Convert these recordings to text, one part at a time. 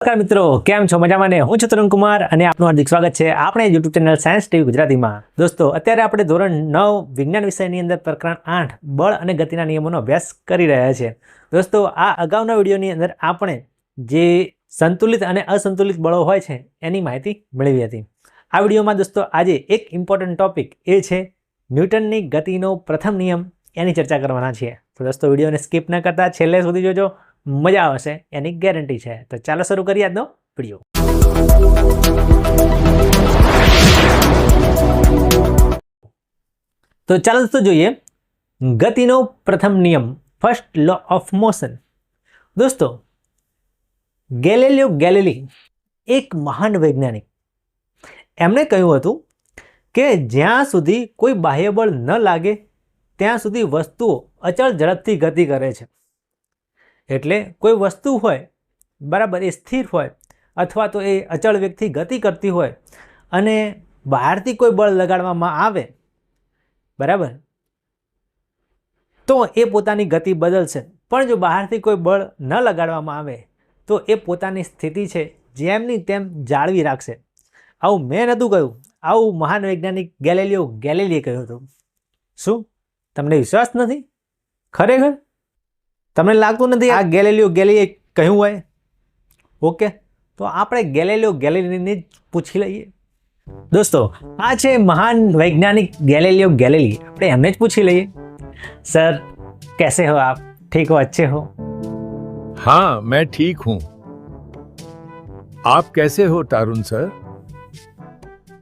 નમસ્કાર મિત્રો, કેમ છો? મજામાં ને? હું છું તરુણ કુમાર અને આપનું હાર્દિક સ્વાગત છે આપણે યુટ્યુબ ચેનલ સાયન્સ ટીવી ગુજરાતીમાં. દોસ્તો, અત્યારે આપણે ધોરણ નવ વિજ્ઞાન વિષયની અંદર પ્રકરણ આઠ, બળ અને ગતિના નિયમોનો અભ્યાસ કરી રહ્યા છીએ દોસ્તો, આ અગાઉના વિડીયોની અંદર આપણે જે સંતુલિત અને અસંતુલિત બળો હોય છે, એની માહિતી મેળવી હતી. આ વિડીયોમાં દોસ્તો, આજે એક ઇમ્પોર્ટન્ટ ટોપિક એ છે ન્યૂટનની ગતિનો પ્રથમ નિયમ, એની ચર્ચા કરવાના છીએ. તો દોસ્તો, વિડીયોને સ્કીપ ન કરતા, છેલ્લે સુધી જોજો. મજા આવશે, એની ગેરંટી છે. તો ચાલો શરૂ કરીએ આજનો વીડિયો તો ચાલો દોસ્તો જોઈએ ગતિનો પ્રથમ નિયમ ફર્સ્ટ લો ઓફ મોશન દોસ્તો, ગેલેલિયો ગેલેલી એક મહાન વૈજ્ઞાનિક. એમણે કહ્યું હતું કે જ્યાં સુધી કોઈ બાહ્યબળ ન લાગે, ત્યાં સુધી વસ્તુઓ અચળ ઝડપથી ગતિ કરે છે. એટલે કોઈ વસ્તુ હોય, બરાબર, એ સ્થિર હોય અથવા તો એ અચળ વ્યક્તિ ગતિ કરતી હોય અને બહારથી કોઈ બળ લગાડવામાં આવે, બરાબર, તો એ પોતાની ગતિ બદલશે. પણ જો બહારથી કોઈ બળ ન લગાડવામાં આવે, તો એ પોતાની સ્થિતિ છે જેમની તેમ જાળવી રાખશે. આવું મેં નહોતું કહ્યું. આવું મહાન વૈજ્ઞાનિક ગેલેલિયો ગેલેલીએ કહ્યું હતું. શું? તમને વિશ્વાસ નથી? ખરેખર? તમને લાગતું નથી આ ગેલેલિયો ગેલીએ કહ્યું હોય ઓકે તો આપણે ગેલેલિયો ગેલેલીને જ પૂછી લઈએ દોસ્તો આ છે મહાન વૈજ્ઞાનિક ગેલેલિયો ગેલેલી આપણે એમને જ પૂછી લઈએ સર कैसे हो आप ठीक हो अच्छे हो हाँ मैं ठीक हूँ आप कैसे हो तारुण सर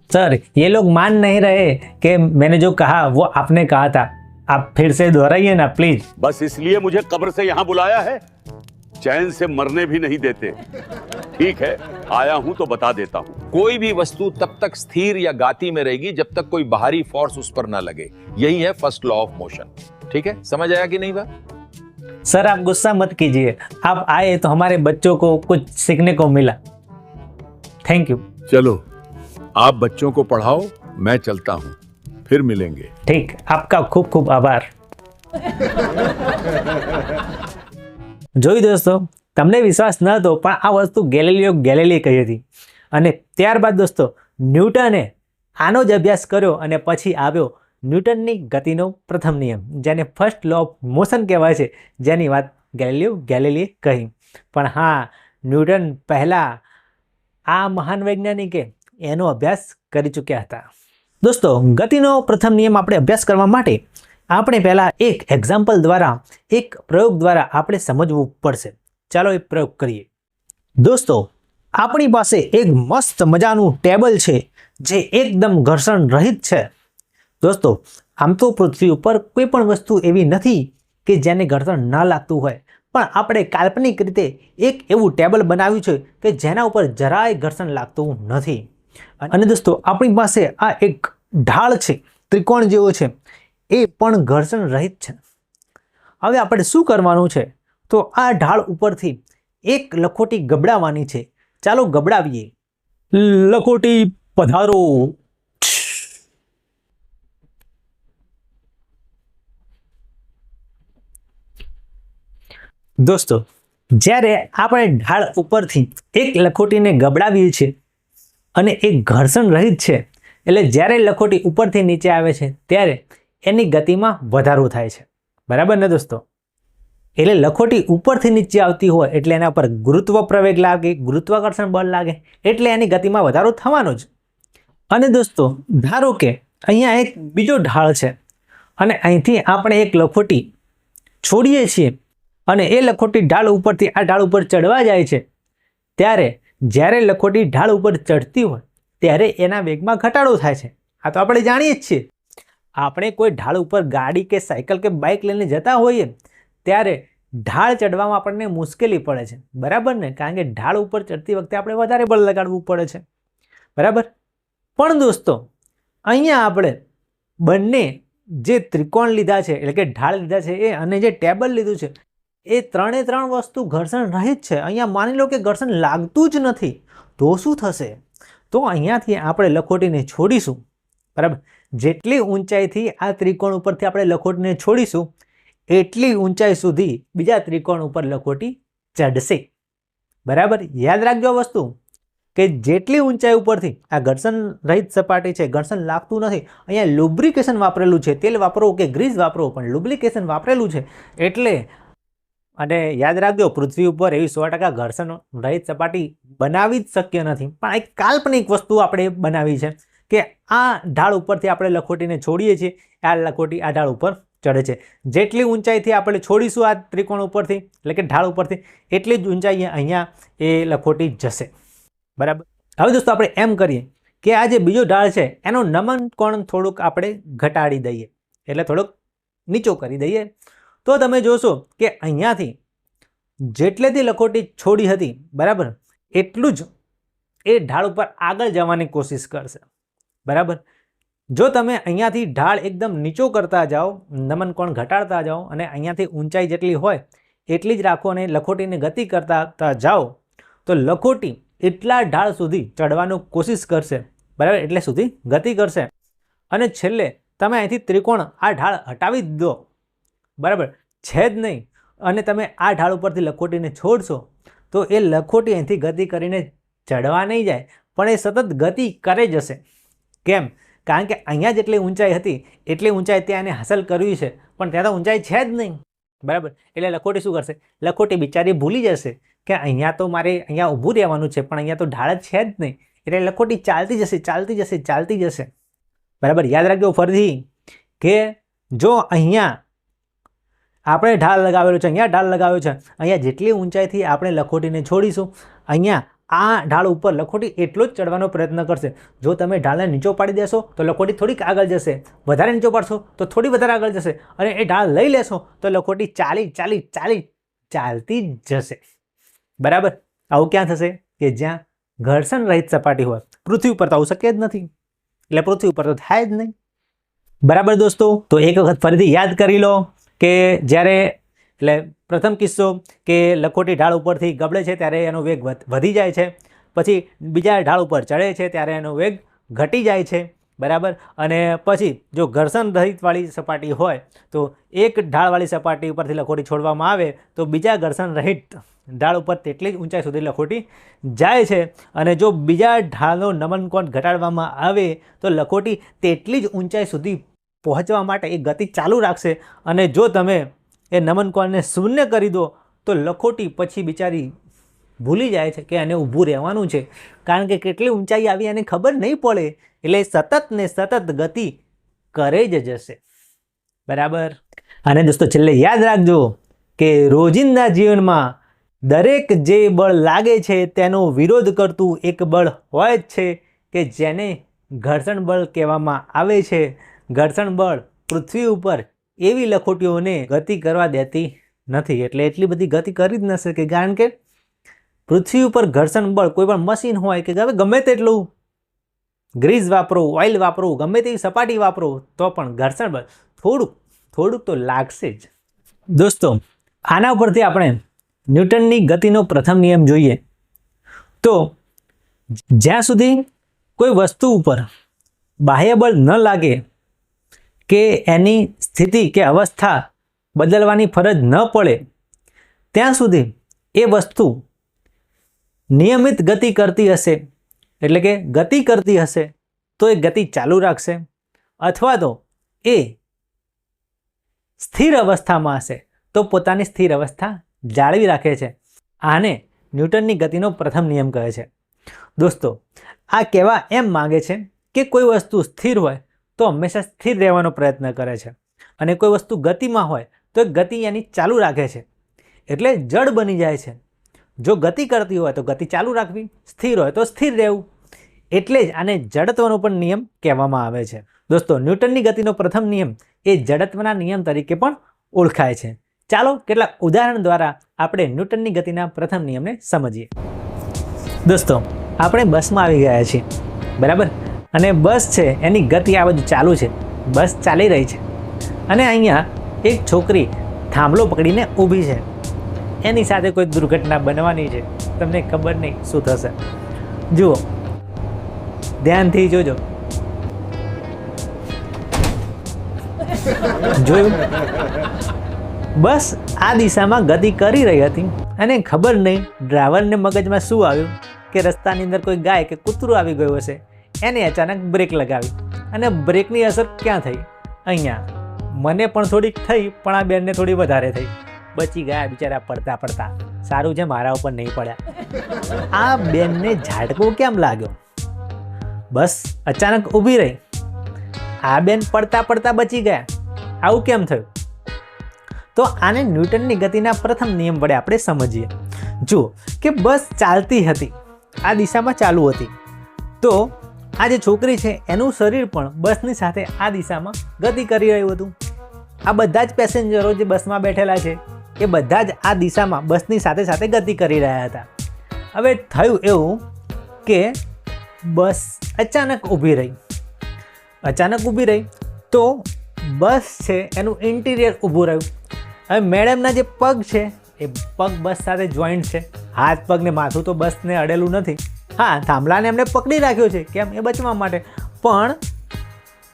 सर ये लोग मान नहीं रहे कि मैंने जो कहा वो आपने कहा था आप फिर से दोहराइए ना प्लीज़ बस इसलिए मुझे कब्र से यहाँ बुलाया है। चैन से मरने भी नहीं देते। ठीक है आया हूँ तो बता देता हूँ। कोई भी वस्तु तब तक स्थिर या गाती में रहेगी जब तक कोई बाहरी फोर्स उस पर ना लगे। यही है फ़र्स्ट लॉ ऑफ़ मोशन ठीक है समझ आया कि नहीं बात? सर आप गुस्सा मत कीजिए। आप आए तो हमारे बच्चों को कुछ सीखने को मिला। थैंक यू चलो आप बच्चों को पढ़ाओ मैं चलता हूँ। फिर मिलेंगे ठीक आपका ખૂબ ખૂબ આભાર જોયું દોસ્તો તમને વિશ્વાસ ન હતો પણ આ વસ્તુ ગેલેલિયો ગેલેલીએ કહી હતી અને ત્યારબાદ દોસ્તો ન્યૂટને આનો જ અભ્યાસ કર્યો અને પછી આવ્યો ન્યૂટનની ગતિનો પ્રથમ નિયમ જેને ફર્સ્ટ લો ઓફ મોશન કહેવાય છે જેની વાત ગેલેલિયો ગેલેલીએ કહી પણ હા ન્યૂટન પહેલાં આ મહાન વૈજ્ઞાનિકે એનો અભ્યાસ કરી ચૂક્યા હતા દોસ્તો, ગતિનો પ્રથમ નિયમ આપણે અભ્યાસ કરવા માટે આપણે પહેલાં એક એક્ઝામ્પલ દ્વારા, એક પ્રયોગ દ્વારા આપણે સમજવું પડશે. ચાલો એ પ્રયોગ કરીએ. દોસ્તો, આપણી પાસે એક મસ્ત મજાનું ટેબલ છે, જે એકદમ ઘર્ષણ રહિત છે. દોસ્તો, આમ તો પૃથ્વી ઉપર કોઈ પણ વસ્તુ એવી નથી કે જેને ઘર્ષણ ન લાગતું હોય. પણ આપણે કાલ્પનિક રીતે એક એવું ટેબલ બનાવ્યું છે કે જેના ઉપર જરાય ઘર્ષણ લાગતું નથી. અને દોસ્તો, આપણી પાસે આ એક ઢાળ છે, ત્રિકોણ જેવો છે. એ પણ ઘર્ષણ રહિત છે. હવે આપણે શું કરવાનું છે? તો આ ઢાળ ઉપરથી એક લખોટી ગબડાવવાની છે. ચાલો ગબડાવીએ. લખોટી પધારો. દોસ્તો, જ્યારે આપણે ઢાળ ઉપરથી એક લખોટીને ગબડાવીએ છીએ અને એ ઘર્ષણ રહિત છે. એટલે જ્યારે લખોટી ઉપરથી નીચે આવે છે, ત્યારે એની ગતિમાં વધારો થાય છે. બરાબર ને દોસ્તો? એટલે લખોટી ઉપરથી નીચે આવતી હોય એટલે એના પર ગુરુત્વ પ્રવેગ લાગે, ગુરુત્વાકર્ષણ બળ લાગે, એટલે એની ગતિમાં વધારો થવાનો જ. અને દોસ્તો, ધારો કે અહીંયા એક બીજો ઢાળ છે, અને અહીંથી આપણે એક લખોટી છોડીએ છીએ, અને એ લખોટી ઢાળ ઉપરથી આ ઢાળ ઉપર ચડવા જાય છે, ત્યારે જ્યારે લખોટી ઢાળ ઉપર ચડતી હોય, ત્યારે એના વેગમાં ઘટાડો થાય છે. આ તો આપણે જાણીએ જ છીએ. આપણે કોઈ ઢાળ ઉપર ગાડી કે સાયકલ કે બાઇક લઈને જતા હોઈએ, ત્યારે ઢાળ ચડવામાં આપણને મુશ્કેલી પડે છે. બરાબર ને? કારણ કે ઢાળ ઉપર ચડતી વખતે આપણે વધારે બળ લગાડવું પડે છે. બરાબર? પણ દોસ્તો, અહીંયા આપણે બંને જે ત્રિકોણ લીધા છે, એટલે કે ઢાળ લીધા છે એ અને જે ટેબલ લીધું છે એ ત્રણે ત્રણ વસ્તુ ઘર્ષણ રહિત છે. અહીંયા માની લો કે ઘર્ષણ લાગતું જ નથી. તો શું થશે? તો અહીંયાથી આપણે લખોટીને છોડીશું. બરાબર? જેટલી ઊંચાઈથી આ ત્રિકોણ ઉપરથી આપણે લખોટીને છોડીશું, એટલી ઊંચાઈ સુધી બીજા ત્રિકોણ ઉપર લખોટી ચડશે. બરાબર? યાદ રાખજો વસ્તુ, કે જેટલી ઊંચાઈ ઉપરથી આ ઘર્ષણ રહિત સપાટી છે, ઘર્ષણ લાગતું નથી, અહીંયા લુબ્રિકેશન વાપરેલું છે. તેલ વાપરો કે ગ્રીસ વાપરો, પણ લુબ્રિકેશન વાપરેલું છે. એટલે અને યાદ રાખજો, પૃથ્વી ઉપર એવી સો ટકા ઘર્ષણ રહિત સપાટી બનાવી જ શક્ય નથી. પણ એક કાલ્પનિક વસ્તુ આપણે બનાવી છે કે આ ઢાળ ઉપરથી આપણે લખોટીને છોડીએ છીએ, આ લખોટી આ ઢાળ ઉપર ચડે છે. જેટલી ઊંચાઈથી આપણે છોડીશું આ ત્રિકોણ ઉપરથી, એટલે કે ઢાળ ઉપરથી, એટલી જ ઊંચાઈ અહીંયા એ લખોટી જશે. બરાબર? હવે દોસ્તો આપણે એમ કરીએ કે આ જે બીજો ઢાળ છે, એનો નમન કોણ થોડુંક આપણે ઘટાડી દઈએ. એટલે થોડોક નીચો કરી દઈએ. તો તમે જોશો કે અહીંયાથી જેટલેથી લખોટી છોડી હતી, બરાબર, એટલું જ એ ઢાળ ઉપર આગળ જવાની કોશિશ કરશે. બરાબર? જો તમે અહીંયાથી ઢાળ એકદમ નીચો કરતા જાઓ, નમન કોણ ઘટાડતા જાઓ અને અહીંયાથી ઊંચાઈ જેટલી હોય, એટલી જ રાખો અને લખોટીની ગતિ કરતા જાઓ, તો લખોટી એટલા ઢાળ સુધી ચડવાનું કોશિશ કરશે. બરાબર? એટલે સુધી ગતિ કરશે. અને છેલ્લે તમે અહીંથી ત્રિકોણ આ ઢાળ હટાવી દો. બરાબર? છે જ નહીં. અને તમે આ ઢાળ ઉપરથી લખોટીને છોડશો, તો એ લખોટી અહીંથી ગતિ કરીને ચડવા નહીં જાય, પણ એ સતત ગતિ કરે જશે કેમ? કારણ કે અહીંયા જેટલી ઊંચાઈ હતી, એટલી ઊંચાઈ ત્યાં એને હાંસલ કરવી છે, પણ ત્યાં તો ઊંચાઈ છે જ નહીં. બરાબર? એટલે લખોટી શું કરશે? લખોટી બિચારી ભૂલી જશે કે અહીંયા તો મારે અહીંયા ઊભું રહેવાનું છે, પણ અહીંયા તો ઢાળ છે જ નહીં. એટલે લખોટી ચાલતી જશે ચાલતી જશે ચાલતી જશે. બરાબર? યાદ રાખજો ફરીથી કે જો અહીંયા આપણે ઢાળ લગાવેલો છે, અહીંયા ઢાળ લગાવ્યો છે. અહીંયા જેટલી ઊંચાઈથી આપણે લખોટીને છોડીશું, અહીંયા આ ઢાળ ઉપર લખોટી એટલો જ ચડવાનો પ્રયત્ન કરશે. જો તમે ઢાળને નીચો પાડી દેશો, તો લખોટી થોડીક આગળ જશે. વધારે નીચો પાડશો, તો થોડી વધારે આગળ જશે. અને એ ઢાળ લઈ લેશો, તો લખોટી ચાલી ચાલી ચાલી, ચાલતી જશે. બરાબર? આવું ક્યાં થશે? કે જ્યાં ઘર્ષણ રહિત સપાટી હોય. પૃથ્વી ઉપર તો આવું શક્ય જ નથી. એટલે પૃથ્વી ઉપર તો થાય જ નહીં. બરાબર દોસ્તો? તો એક વખત ફરીથી યાદ કરી લો. કે જ્યારે, એટલે પ્રથમ કિસ્સો કે લખોટી ઢાળ ઉપરથી ગબડે છે ત્યારે એનો વેગ વધ- જાય છે. પછી બીજા ઢાળ ઉપર ચડે છે ત્યારે એનો વેગ ઘટી જાય છે. બરાબર? અને પછી જો ઘર્ષણ રહિતવાળી સપાટી હોય તો એક ઢાળવાળી સપાટી ઉપરથી લખોટી છોડવામાં આવે તો બીજા ઘર્ષણ રહિત ઢાળ ઉપર તેટલી જ ઊંચાઈ સુધી લખોટી જાય છે. અને જો બીજા ઢાળનો નમનકોણ ઘટાડવામાં આવે તો લખોટી તેટલી જ ઊંચાઈ સુધી પહોંચવા માટે એ ગતિ ચાલુ રાખશે અને જો તમે એ નમન કોણને શૂન્ય કરી દો, તો લખોટી પછી બિચારી ભૂલી જાય છે કે એને ઊભું રહેવાનું છે. કારણ કે કેટલી ઊંચાઈ આવી એને ખબર નહીં પડે, એટલે સતત ને સતત ગતિ કરે જ જશે. બરાબર? અને દોસ્તો, છેલ્લે યાદ રાખજો કે રોજિંદા જીવનમાં દરેક જે બળ લાગે છે, તેનો વિરોધ કરતું એક બળ હોય જ છે કે જેને ઘર્ષણ બળ કહેવામાં આવે છે. ઘર્ષણ બળ પૃથ્વી ઉપર એવી લખોટીઓને ગતિ કરવા દેતી નથી. એટલે એટલી બધી ગતિ કરી જ ન શકે. કારણ કે પૃથ્વી ઉપર ઘર્ષણ બળ કોઈ પણ મશીન હોય કે હવે ગમે તેટલું ગ્રીઝ વાપરો, ઓઇલ વાપરો, ગમે તેવી સપાટી વાપરો, તો પણ ઘર્ષણ બળ થોડુંક થોડુંક તો લાગશે જ. દોસ્તો, આના ઉપરથી આપણે ન્યૂટનની ગતિનો પ્રથમ નિયમ જોઈએ. તો જ્યાં સુધી કોઈ વસ્તુ ઉપર બાહ્ય બળ ન લાગે કે એની સ્થિતિ કે અવસ્થા બદલવાની ફરજ ન પડે, ત્યાં સુધી એ વસ્તુ નિયમિત ગતિ કરતી હશે. એટલે કે ગતિ કરતી હશે તો એ ગતિ ચાલુ રાખશે અથવા તો એ સ્થિર અવસ્થામાં હશે તો પોતાની સ્થિર અવસ્થા જાળવી રાખે છે. આને ન્યૂટનની ગતિનો પ્રથમ નિયમ કહે છે. દોસ્તો, આ કહેવા એમ માંગે છે કે કોઈ વસ્તુ સ્થિર હોય તો હંમેશા સ્થિર રહેવાનો પ્રયત્ન કરે છે. અને કોઈ વસ્તુ ગતિમાં હોય, તો એ ગતિ એની ચાલુ રાખે છે. એટલે જડ બની જાય છે. જો ગતિ કરતી હોય, તો ગતિ ચાલુ રાખવી. સ્થિર હોય, તો સ્થિર રહેવું. એટલે જ આને જડત્વનો પણ નિયમ કહેવામાં આવે છે. દોસ્તો, ન્યૂટનની ગતિનો પ્રથમ નિયમ એ જડત્વના નિયમ તરીકે પણ ઓળખાય છે. ચાલો કેટલાક ઉદાહરણ દ્વારા આપણે ન્યૂટનની ગતિના પ્રથમ નિયમને સમજીએ. દોસ્તો, આપણે બસમાં આવી ગયા છીએ. બરાબર? અને બસ છે, એની ગતિ આ બધું ચાલુ છે. બસ ચાલી રહી છે. અને અહીંયા એક છોકરી થાંભલો પકડીને ઊભી છે. એની સાથે કોઈ દુર્ઘટના બનવાની છે, તમને ખબર નહીં શું થશે. જુઓ. ધ્યાનથી જોજો. જોયું? બસ આ દિશામાં ગતિ કરી રહી હતી અને ખબર નહીં ડ્રાઈવરને મગજમાં શું આવ્યું કે રસ્તાની અંદર કોઈ ગાય કે કૂતરું આવી ગયું હશે. એને અચાનક બ્રેક લગાવી અને બ્રેકની અસર ક્યાં થઈ? અહીંયા. મને પણ થોડીક થઈ, પણ આ બેનને થોડી વધારે થઈ. બચી ગયા બિચારા પડતા પડતા. સારું છે મારા ઉપર નહીં પડ્યા. આ બેનને ઝાટકો કેમ લાગ્યો? બસ, અચાનક ઊભી રહી. આ બેન પડતા પડતા બચી ગયા. આવું કેમ થયું? તો આને ન્યૂટનની ગતિના પ્રથમ નિયમ વડે આપણે સમજીએ. જુઓ કે બસ ચાલતી હતી. આ દિશામાં ચાલુ હતી. તો આ જે છોકરી છે, એનું શરીર પણ બસની સાથે આ દિશામાં ગતિ કરી રહ્યું હતું. આ બધા જ પેસેન્જરો જે બસમાં બેઠેલા છે, એ બધા જ આ દિશામાં બસની સાથે સાથે ગતિ કરી રહ્યા હતા. હવે થયું એવું કે બસ અચાનક ઊભી રહી. અચાનક ઊભી રહી તો બસ છે, એનું ઇન્ટિરિયર ઊભું રહ્યું. હવે મેડમના જે પગ છે, એ પગ બસ સાથે જોઈન્ટ છે. હાથ પગને માથું તો બસને અડેલું નથી. હા, થાંભલાને એમણે પકડી રાખ્યો છે, કેમ? એ બચવા માટે. પણ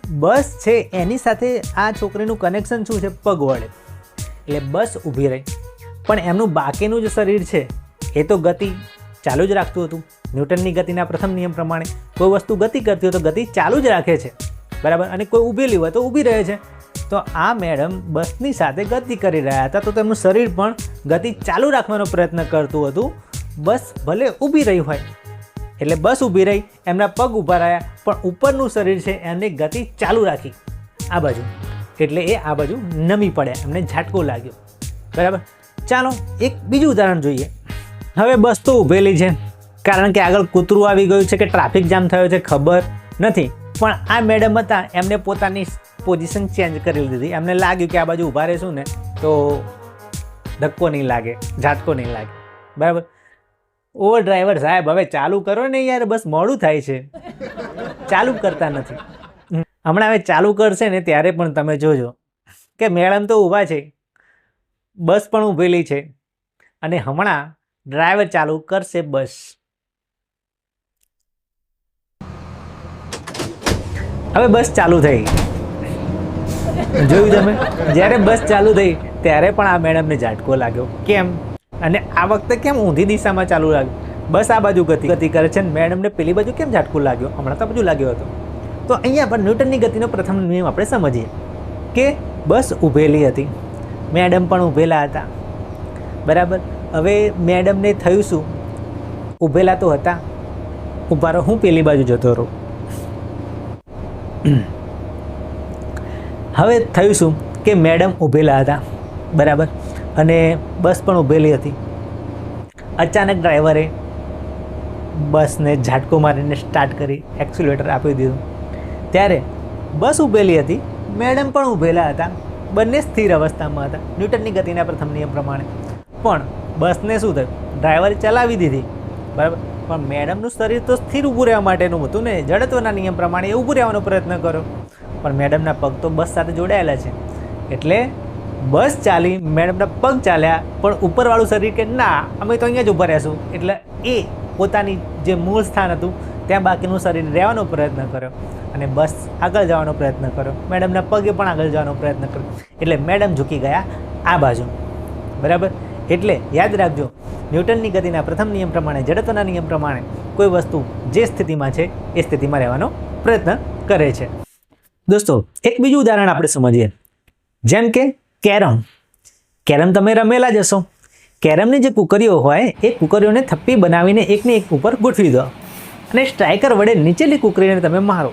બસ છે, એની સાથે આ છોકરીનું કનેક્શન શું છે? પગ વડે એટલે બસ ઊભી રહી. પણ એમનું બાકીનું જે શરીર છે, એ તો ગતિ ચાલુ જ રાખતું હતું. ન્યૂટનની ગતિના પ્રથમ નિયમ પ્રમાણે કોઈ વસ્તુ ગતિ કરતી હોય તો ગતિ ચાલુ જ રાખે છે. બરાબર? અને કોઈ ઊભેલી હોય તો ઊભી રહે છે. તો આ મેડમ બસની સાથે ગતિ કરી રહ્યા હતા, તો તેમનું શરીર પણ ગતિ ચાલુ રાખવાનો પ્રયત્ન કરતું હતું. બસ ભલે ઊભી રહી હોય એટલે બસ ઊભી રહી, એમના પગ ઊભા રહ્યા, પણ ઉપરનું શરીર છે એમની ગતિ ચાલુ રાખી. આ બાજુ. એટલે એ આ બાજુ નમી પડ્યા, એમને ઝાટકો લાગ્યો. બરાબર? ચાલો, એક બીજું ઉદાહરણ જોઈએ. હવે બસ તો ઊભેલી છે, કારણ કે આગળ કૂતરું આવી ગયું છે કે ટ્રાફિક જામ થયો છે, ખબર નથી. પણ આ મેડમ હતા, એમને પોતાની પોઝિશન ચેન્જ કરી લીધી. એમને લાગ્યું કે આ બાજુ ઊભા રહેશું ને, તો ધક્કો નહીં લાગે, ઝાટકો નહીં લાગે. બરાબર? ઓ ડ્રાઈવર સાહેબ, હવે ચાલુ કરો ને યાર, બસ મોડું થાય છે. ચાલુ કરતા નથી. હમણાં હવે ચાલુ કરશે ને ત્યારે પણ તમે જોજો. કે મેડમ તો ઊભા છે. બસ પણ ઊભેલી છે. અને હમણાં ડ્રાઈવર ચાલુ કરશે બસ. હવે બસ ચાલુ થઈ. જોયું તમે? જ્યારે બસ ચાલુ થઈ, ત્યારે પણ આ મેડમને ઝાટકો લાગ્યો. કેમ? અને આ વખતે કેમ ઊંધી દિશામાં ચાલુ લાગ્યું? બસ આ બાજુ ગતિ ગતિ કરે છે અને મેડમને પેલી બાજુ કેમ ઝાટકું લાગ્યો? હમણાં તો બાજુ લાગ્યો હતો. તો અહીંયા પણ ન્યૂટનની ગતિનો પ્રથમ નિયમ આપણે સમજીએ કે બસ ઊભેલી હતી. મેડમ પણ ઊભેલા હતા. બરાબર? હવે મેડમને થયું શું? ઊભેલા તો હતા. ઊભા રહો, હું પેલી બાજુ જતો રહું. હવે થયું શું? કે મેડમ ઊભેલા હતા. બરાબર? અને બસ પણ ઊભેલી હતી. અચાનક ડ્રાઈવરે બસને ઝાટકો મારીને સ્ટાર્ટ કરી એક્સિલેટર આપી દીધું. ત્યારે બસ ઊભેલી હતી, મેડમ પણ ઊભેલા હતા, બંને સ્થિર અવસ્થામાં હતા, ન્યૂટનની ગતિના પ્રથમ નિયમ પ્રમાણે. પણ બસને શું થયું? ડ્રાઈવરે ચલાવી દીધી. બરાબર? પણ મેડમનું શરીર તો સ્થિર ઊભું રહેવા માટેનું હતું ને, જડત્વના નિયમ પ્રમાણે એ ઊભું રહેવાનો પ્રયત્ન કર્યો. પણ મેડમના પગ તો બસ સાથે જોડાયેલા છે. એટલે બસ ચાલી મેડમના પગ ચાલ્યા, પણ ઉપરવાળું શરીર કે ના, અમે તો અહીંયા જ ઊભા રહેશું. એટલે એ પોતાની જે મૂળ સ્થાન હતું, ત્યાં બાકીનું શરીર રહેવાનો પ્રયત્ન કર્યો અને બસ આગળ જવાનો પ્રયત્ન કર્યો. મેડમના પગે પણ આગળ જવાનો પ્રયત્ન કર્યો. એટલે મેડમ ઝૂકી ગયા આ બાજુ. બરાબર? એટલે યાદ રાખજો, ન્યૂટનની ગતિના પ્રથમ નિયમ પ્રમાણે, જડત્વના નિયમ પ્રમાણે, કોઈ વસ્તુ જે સ્થિતિમાં છે, એ સ્થિતિમાં રહેવાનો પ્રયત્ન કરે છે. દોસ્તો, એક બીજું ઉદાહરણ આપણે સમજીએ. જેમ કે કેરમ. કેરમ તમે રમેલા જ હશો. કેરમની જે કુકરીઓ હોય, એ કુકરીઓને થપ્પી બનાવીને એકને એક ઉપર ગોઠવી દો. અને સ્ટ્રાઇકર વડે નીચેલી કુકરીને તમે મારો.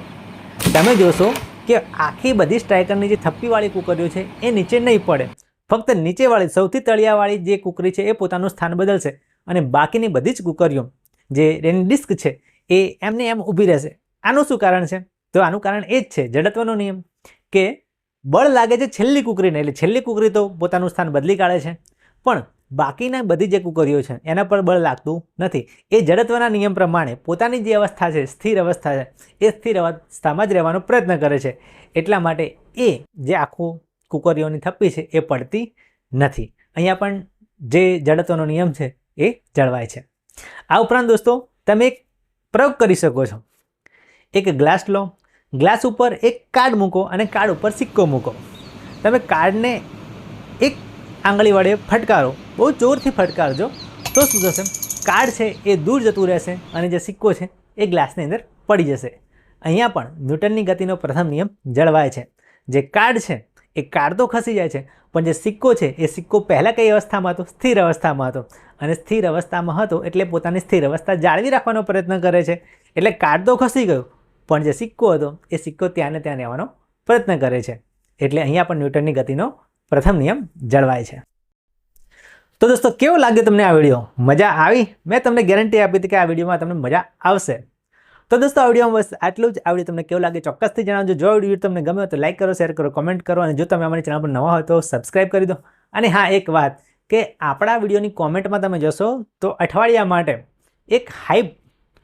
તમે જોશો કે આખી બધી સ્ટ્રાઇકરની જે થપ્પીવાળી કુકરીઓ છે, એ નીચે નહીં પડે. ફક્ત નીચેવાળી, સૌથી તળિયાવાળી જે કુકરી છે, એ પોતાનું સ્થાન બદલશે. અને બાકીની બધી જ કુકરીઓ જે એની ડિસ્ક છે, એ એમને એમ ઊભી રહેશે. આનું શું કારણ છે? તો આનું કારણ એ જ છે, જડત્વનો નિયમ, કે બળ લાગે છે છેલ્લી કુકરીને, એટલે છેલ્લી કુકરી તો પોતાનું સ્થાન બદલી કાઢે છે. પણ બાકીના બધી જે કુકરીઓ છે, એના પર બળ લાગતું નથી. એ જડત્વના નિયમ પ્રમાણે પોતાની જે અવસ્થા છે, સ્થિર અવસ્થા છે, એ સ્થિર અવસ્થામાં જ રહેવાનો પ્રયત્ન કરે છે. એટલા માટે એ જે આખું કુકરીઓની થપ્પી છે, એ પડતી નથી. અહીંયા પણ જે જડત્વનો નિયમ છે, એ જળવાય છે. આ ઉપરાંત દોસ્તો, તમે એક પ્રયોગ કરી શકો છો. એક ગ્લાસ લો ગ્લાસ ઉપર એક કાર્ડ મૂકો અને કાર્ડ ઉપર સિક્કો મૂકો. તમે કાર્ડને એક આંગળી વડે ફટકારો, બહુ જોરથી ફટકારજો, તો શું થશે? કાર્ડ છે એ દૂર જતું રહેશે અને જે સિક્કો છે એ ગ્લાસની અંદર પડી જશે. અહીંયા પણ ન્યૂટનની ગતિનો પ્રથમ નિયમ જળવાય છે. જે કાર્ડ છે એ કાર્ડ તો ખસી જાય છે, પણ જે સિક્કો છે એ સિક્કો પહેલાં કઈ અવસ્થામાં હતો? સ્થિર અવસ્થામાં હતો. અને સ્થિર અવસ્થામાં હતો એટલે પોતાની સ્થિર અવસ્થા જાળવી રાખવાનો પ્રયત્ન કરે છે. એટલે કાર્ડ તો ખસી ગયું. પણ જે સિક્કો હતો, એ સિક્કો ત્યાં ને ત્યાં રહેવાનો પ્રયત્ન કરે છે. એટલે અહીંયા પણ ન્યૂટનની ગતિનો પ્રથમ નિયમ જળવાય છે. તો દોસ્તો, કેવો લાગ્યો તમને આ વીડિયો? મજા આવી? મેં તમને ગેરંટી આપી હતી કે આ વિડીયોમાં તમને મજા આવશે. તો દોસ્તો, આ વિડીયોમાં બસ આટલું જ. આ વીડિયો તમને કેવું લાગે ચોક્કસથી જણાવજો. જો વીડિયો તમને ગમે તો લાઈક કરો શેર કરો કોમેન્ટ કરો અને જો તમે અમારી ચેનલ પર નવા હોય તો સબસ્ક્રાઈબ કરી દો. અને હા, એક વાત કે આપણા વિડીયોની કોમેન્ટમાં તમે જશો તો અઠવાડિયા માટે એક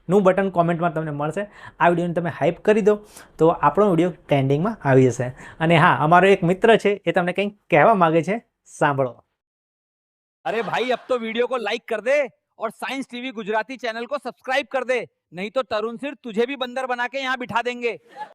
હાઈપનું બટન કોમેન્ટમાં તમને મળશે આ વિડીયોને તમે હાઈપ કરી દો તો આપણો વિડીયો ટ્રેન્ડિંગમાં આવી જશે અને હા અમારો એક મિત્ર છે એ તમને કંઈક કહેવા માગે છે સાંભળો अरे भाई अब तो वीडियो को लाइक कर दे और साइंस टीवी गुजराती चैनल को सब्सक्राइब कर दे नहीं तो तरुण सिर तुझे भी बंदर बना के यहाँ बिठा देंगे